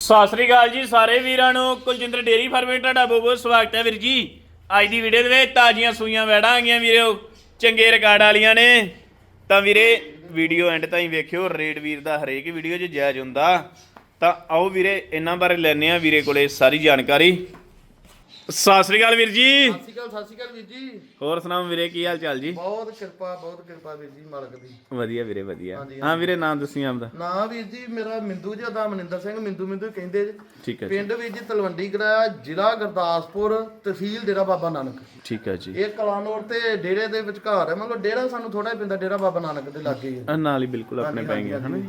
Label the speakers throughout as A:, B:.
A: ਸਤਿ ਸ੍ਰੀ ਅਕਾਲ ਜੀ ਸਾਰੇ ਵੀਰਾਂ ਨੂੰ। ਕੁਲਜਿੰਦਰ ਡੇਰੀ ਫਾਰਮੇ ਤੁਹਾਡਾ ਬਹੁਤ ਬਹੁਤ ਸਵਾਗਤ ਹੈ ਵੀਰ ਜੀ। ਅੱਜ ਦੀ ਵੀਡੀਓ ਦੇ ਵਿੱਚ ਤਾਜ਼ੀਆਂ ਸੂਈਆਂ ਵੈੜਾਂ ਆ ਗਈਆਂ ਵੀਰੋ। ਚੰਗੇ ਰਿਕਾਰਡ ਵਾਲੀਆਂ ਨੇ। ਤਾਂ ਵੀਰੇ ਵੀਡੀਓ ਐਂਡ ਤਾਈਂ ਵੇਖਿਓ। ਰੇਟ ਵੀਰ ਦਾ ਹਰੇਕ ਵੀਡੀਓ 'ਚ ਜਾਇਜ਼ ਹੁੰਦਾ। ਤਾਂ ਆਓ ਵੀਰੇ, ਇਹਨਾਂ ਬਾਰੇ ਲੈਣੇ ਆ ਵੀਰੇ ਕੋਲੇ ਸਾਰੀ ਜਾਣਕਾਰੀ। ਸਤਿ ਸ੍ਰੀ ਅਕਾਲ ਵੀਰ ਜੀ।
B: ਸਤਿ ਸ਼੍ਰੀ ਅਕਾਲ ਸਤਿ ਸ਼੍ਰੀ ਅਕਾਲ ਵੀਰ ਜੀ।
A: ਹੋਰ ਸੁਣਾਓ ਵੀਰੇ ਕੀ ਹਾਲ ਚਾਲ ਜੀ?
B: ਬਹੁਤ ਕਿਰਪਾ ਬਹੁਤ ਕਿਰਪਾ ਵੀਰ ਜੀ ਮਾਲਕ ਦੀ।
A: ਵਧੀਆ ਵੀਰੇ ਵਧੀਆ।
B: ਹਾਂਜੀ,
A: ਹਾਂ ਵੀਰੇ ਨਾਮ ਦੱਸੀ ਆਪਦਾ।
B: ਨਾ ਵੀਰ ਜੀ ਮੇਰਾ ਮਿੰਦੂ ਜੀ ਦਾ ਮਨਿੰਦਰ ਸਿੰਘ ਮਿੰਦੂ ਮਿੰਦੂ ਕਹਿੰਦੇ ਜੀ।
A: ਠੀਕ ਹੈ ਜੀ।
B: ਪਿੰਡ ਵੀਰ ਜੀ ਤਲਵੰਡੀ ਕਰਾਇਆ ਜ਼ਿਲ੍ਹਾ ਗੁਰਦਾਸਪੁਰ ਤਹਿਸੀਲ ਡੇਰਾ ਬਾਬਾ ਨਾਨਕ।
A: ਠੀਕ ਹੈ ਜੀ।
B: ਇਹ ਕਲਾਨੌਰ ਤੇ ਡੇਰੇ ਦੇ ਵਿਚਕਾਰ ਹੈ ਮਤਲਬ ਡੇਰਾ ਸਾਨੂੰ ਥੋੜਾ ਹੀ ਪੈਂਦਾ ਡੇਰਾ ਬਾਬਾ ਨਾਨਕ ਦੇ ਲਾਗੇ ਹੀ ਹੈ।
A: ਆ ਨਾਲ ਹੀ ਬਿਲਕੁਲ ਆਪਣੇ ਪੈ ਗਏ ਹਨਾ ਜੀ।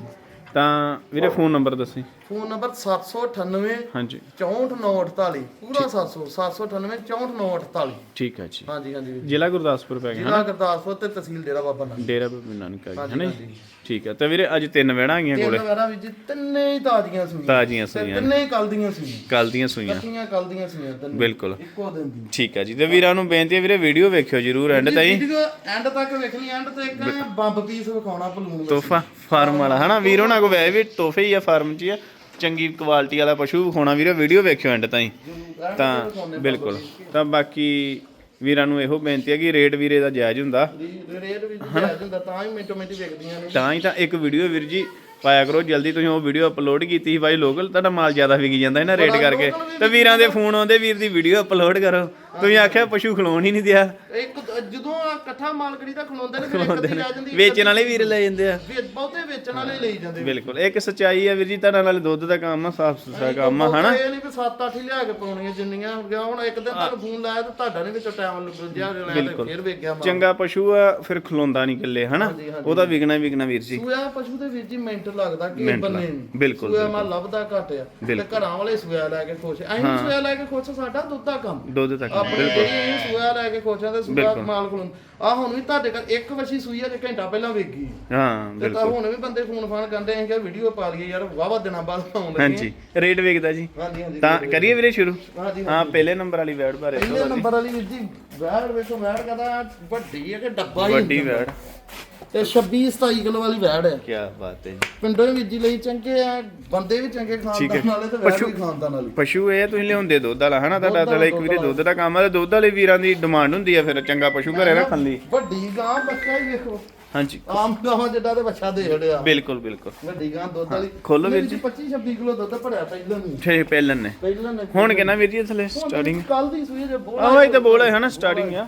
A: ਤਾਂ ਵੀਰੇ ਫੋਨ ਨੰਬਰ ਦੱਸੀ।
B: ਫੋਨ ਨੰਬਰ 798
A: ਹਾਂਜੀ।
B: 64948 ਪੂਰਾ 700 798 64948
A: ਠੀਕ ਹੈ ਜੀ।
B: ਹਾਂਜੀ ਹਾਂਜੀ ਵੀਰ ਜੀ।
A: ਜ਼ਿਲ੍ਹਾ ਗੁਰਦਾਸਪੁਰ ਪੈ ਗਿਆ
B: ਜ਼ਿਲ੍ਹਾ ਗੁਰਦਾਸਪੁਰ ਤੇ ਤਹਿਸੀਲ ਡੇਰਾ ਬਾਬਾ ਨਾਨਕ।
A: ਡੇਰਾ ਬਾਬਾ ਨਾਨਕ ਆ ਗਿਆ ਹਨਾ ਜੀ? ਠੀਕ ਹੈ ਤਾਂ ਵੀਰੇ ਅੱਜ ਤਿੰਨ ਵਹਿਣਾ ਆਗੀਆਂ
B: ਤਿੰਨ
A: ਕੋਲੇ?
B: ਵਿੱਚ ਤਿੰਨੇ ਹੀ ਤਾਜ਼ੀਆਂ ਸੂਈਆਂ।
A: ਤਾਜ਼ੀਆਂ
B: ਤੇ
A: ਸੂਈਆਂ।
B: ਤਿੰਨੇ ਹੀ ਕੱਲ ਦੀਆਂ ਸੂਈਆਂ।
A: ਕੱਲ ਦੀਆਂ ਸੂਈਆਂ।
B: ਕੱਚੀਆਂ ਕੱਲ ਦੀਆਂ ਸੂਈਆਂ ਤਿੰਨੇ।
A: ਬਿਲਕੁਲ।
B: ਇੱਕੋ ਦਿਨ ਦੀ
A: ਠੀਕ ਹੈ ਜੀ ਤੇ ਵੀਰਾਂ ਨੂੰ ਬੇਨਤੀ ਹੈ ਵੀਰੇ ਵੀਡੀਓ ਵੇਖਿਓ ਜਰੂਰ ਐਂਡ ਤਾਈ।
B: ਐਂਡ ਤੱਕ ਵੇਖ ਲਈ ਐਂਡ ਤੇ ਇੱਕ ਨਾ ਬੰਬ ਪੀਸ ਵਿਖਾਉਣਾ ਬਲੂਨ ਵਿੱਚ
A: ਤੋਹਫਾ ਫਾਰਮ ਵਾਲਾ ਹਨਾ ਵੀਰ ਉਹਨਾਂ ਕੋ ਵੈਸੇ ਵੀ ਤੋਹਫੇ ਹੀ ਆ ਫਾਰਮ 'ਚ ਹੀ ਆ। ਚੰਗੀ ਕੁਆਲਿਟੀ ਵਾਲਾ ਪਸ਼ੂ ਵਿਖਾਉਣਾ ਵੀਰੇ ਵੀਡੀਓ ਵੇਖਿਓ ਐਂਡ ਤਾਈ। ਤਾਂ ਬਿਲਕੁਲ। ਤਾਂ ਬਾਕੀ ਵੀਰਾਂ ਨੂੰ ਇਹੋ ਬੇਨਤੀ ਹੈ ਕਿ ਰੇਟ ਵੀਰੇ ਦਾ ਜਾਇਜ਼ ਹੁੰਦਾ।
B: ਦੀ ਰੇਟ ਵੀ ਜਾਇਜ਼ ਹੁੰਦਾ ਤਾਂ ਹੀ ਮਿੰਟੋ ਮਿੰਟ ਵੇਖਦੀਆਂ ਨੇ।
A: ਤਾਂ ਹੀ ਤਾਂ ਇੱਕ ਵੀਡੀਓ ਵੀਰ ਜੀ ਪਾਇਆ ਕਰੋ ਜਲਦੀ ਤੁਸੀਂ ਉਹ ਵੀਡੀਓ ਅਪਲੋਡ ਕੀਤੀ ਸੀ ਬਾਈ ਲੋਕਲ ਤੁਹਾਡਾ ਮਾਲ ਜ਼ਿਆਦਾ ਵਿਕੀ ਜਾਂਦਾ ਇਹਨਾਂ ਰੇਟ ਕਰਕੇ। ਤੇ ਵੀਰਾਂ ਦੇ ਫੋਨ ਆਉਂਦੇ ਵੀਰ ਦੀ ਵੀਡੀਓ ਅਪਲੋਡ ਕਰੋ। ਤੁਸੀਂ ਆਖਿਆ ਪਸ਼ੂ ਖਲੋਣ ਹੀ ਨਹੀਂ ਦਿਆ।
B: ਇੱਕ ਜਦੋਂ ਆਹ ਇਕੱਠਾ ਮਾਲ ਕਰੀ ਤਾਂ ਖਲੋਂਦੇ ਨੇ ਫਿਰ ਇੱਕ ਦੀ ਰਹਿ ਜਾਂਦੀ
A: ਵੇਚਣ ਵਾਲੇ ਵੀਰ ਲੈ ਜਾਂਦੇ ਆ।
B: ਵੀ ਬਹੁਤੇ ਵੇਚਣ ਵਾਲੇ ਲਈ ਜਾਂਦੇ।
A: ਬਿਲਕੁਲ ਇੱਕ ਸਚਾਈ ਆ ਵੀਰ ਜੀ ਤੁਹਾਡਾ ਨਾਲ ਦੁੱਧ ਦਾ ਕੰਮ ਆ ਸਾਫ਼ ਸੁਥਰਾ ਕੰਮ ਆ ਹਨਾ?
B: ਇਹ ਨਹੀਂ ਵੀ 7-8 ਹੀ ਲਿਆ ਕੇ ਪਾਉਣੀਆਂ ਜਿੰਨੀਆਂ ਹੋ ਗਿਆ ਹੁਣ ਇੱਕ ਦਿਨ ਤੁਹਾਨੂੰ ਫੋਨ ਲਾਇਆ ਤਾਂ ਤੁਹਾਡਾ ਨਹੀਂ ਵਿੱਚੋਂ ਟਾਈਮ ਲੱਗ ਗਿਆ ਲੈ ਤੇ ਫਿਰ ਵੇਖ ਗਿਆ ਮਾਲ।
A: ਚੰਗਾ ਪਸ਼ੂ ਆ ਫਿਰ ਖਲੋਂਦਾ ਨਹੀਂ ਕਿੱਲੇ ਹਨਾ? ਉਹਦਾ ਵਿਕਣਾ ਹੀ ਵਿਕਣਾ ਵੀਰ ਜੀ।
B: ਸੂਆ ਪਸ਼ੂ ਦੇ ਵਿੱਚ ਹੀ ਮਿੰਟ ਲੱਗਦਾ ਕਿ ਬੰਨੇ ਨੂੰ।
A: ਬਿਲਕੁਲ
B: ਸੂਆ ਮਾ ਲੱਭਦਾ ਘੱਟ ਆ ਤੇ ਘਰਾਂ ਵਾਲੇ ਸੂਆ ਲੈ ਕੇ ਖੁਸ਼ ਵੀ ਸੂਆ ਲੈ ਕੇ ਖੁਸ਼ ਆ, ਸਾਡਾ ਦੁੱਧ ਦਾ ਕੰਮ।
A: ਦੁੱਧ ਤੱਕ
B: ਆਪਣੀ ਜਿਹੜੀ ਅਸੀਂ ਸੂਆ ਲੈ ਕੇ ਆ ਤੇ ਸੂਆ ਮਾਲ ਖਲੋਂ ਆ ਹੁਣ ਵੀ ਤੁਹਾਡੇ ਘਰ ਇੱਕ ਵਛੀ ਸੂਈ ਆ ਜੇ ਘੰਟਾ ਪਹਿਲਾਂ ਵੇਖ। ਗਈ
A: ਹਾਂ
B: ਤੇ ਤਾਂ ਹੁਣ ਵੀ ਬੰਦੇ ਫੋਨ ਫਾਨ ਕਰਦੇ ਆਂ ਕਿ ਵੀਡੀਓ ਪਾ ਲਈਏ ਯਾਰ ਵਾਵਾ ਦਿਨਾਂ ਬਾਅਦ ਪਾਉਣ ਲੱਗੇ।
A: ਹਾਂਜੀ ਰੇਟ ਵੇਖਦਾ ਜੀ।
B: ਹਾਂਜੀ ਹਾਂਜੀ
A: ਤਾਂ ਕਰੀਏ ਵੀਰੇ ਸ਼ੁਰੂ?
B: ਹਾਂਜੀ
A: ਹਾਂ ਪਹਿਲੇ ਨੰਬਰ ਵਾਲੀ ਵੈੜ ਬਾਰੇ
B: ਪਹਿਲੇ ਨੰਬਰ ਵਾਲੀ ਵੀਰ ਜੀ ਵੈੜ ਵੇਖੋ ਵੈੜ ਕਹਦਾ ਵੱਡੀ ਹੈ ਕਿ ਡੱਬਾ ਹੀ
A: ਵੱਡੀ ਵੈੜ।
B: ਤੇ 26 27 ਕਿਲੋ ਵਾਲੀ ਵੈੜ ਹੈ।
A: ਕੀ ਬਾਤ ਹੈ ਜੀ।
B: ਪਿੰਡੋਂ ਵੀ ਜੀ ਲਈ ਚੰਗੇ ਆ ਬੰਦੇ ਵੀ ਚੰਗੇ ਖਾਨਦਾਨ ਵਾਲੇ ਤੇ ਵੈੜ ਵੀ ਖਾਨਦਾਨ ਵਾਲੀ।
A: ਪਸ਼ੂ ਇਹ ਤੁਸੀਂ ਲਿਆਉਂਦੇ ਦੁੱਧ ਵਾਲਾ ਹਨਾ? ਤੁਹਾਡਾ ਤਾਂ ਇੱਕ ਵੀਰੇ ਦੁੱਧ ਦਾ ਕੰਮ ਆ ਤੇ ਦੁੱਧ ਵਾਲੇ ਵੀਰਾਂ ਦੀ ਡਿਮਾਂਡ ਹੁੰਦੀ ਆ ਫਿਰ ਚੰਗਾ ਪਸ਼ੂ ਘਰੇ ਰੱਖਣ ਲਈ।
B: ਵੱਡੀ ਗਾਂ ਬੱਚਾ ਹੀ ਵੇਖੋ।
A: ਹਾਂਜੀ।
B: ਆਮ ਗਾਂ ਜਿੱਡਾ ਤੇ ਬੱਚਾ ਦੇ ਛੜਿਆ
A: ਬਿਲਕੁਲ ਬਿਲਕੁਲ।
B: ਵੱਡੀ ਗਾਂ ਦੁੱਧ ਵਾਲੀ।
A: ਖੋਲੋ ਵੀਰ
B: ਜੀ 25 26 ਕਿਲੋ ਦੁੱਧ ਭਰਿਆ ਪਹਿਲਾਂ ਨਹੀਂ
A: ਛੇ ਪਹਿਲਨ ਨੇ।
B: ਪਹਿਲਾਂ ਨੇ।
A: ਹੁਣ ਕਿੰਨਾ ਵੀਰ ਜੀ ਥਲੇ ਸਟਾਰਟਿੰਗ
B: ਕੱਲ ਦੀ ਸੂਈ ਜੇ ਬਹੁਤ
A: ਆਹੋ ਇਹ ਤਾਂ ਬੋਲ ਹੈ ਹਨਾ ਸਟਾਰਟਿੰਗ ਆ।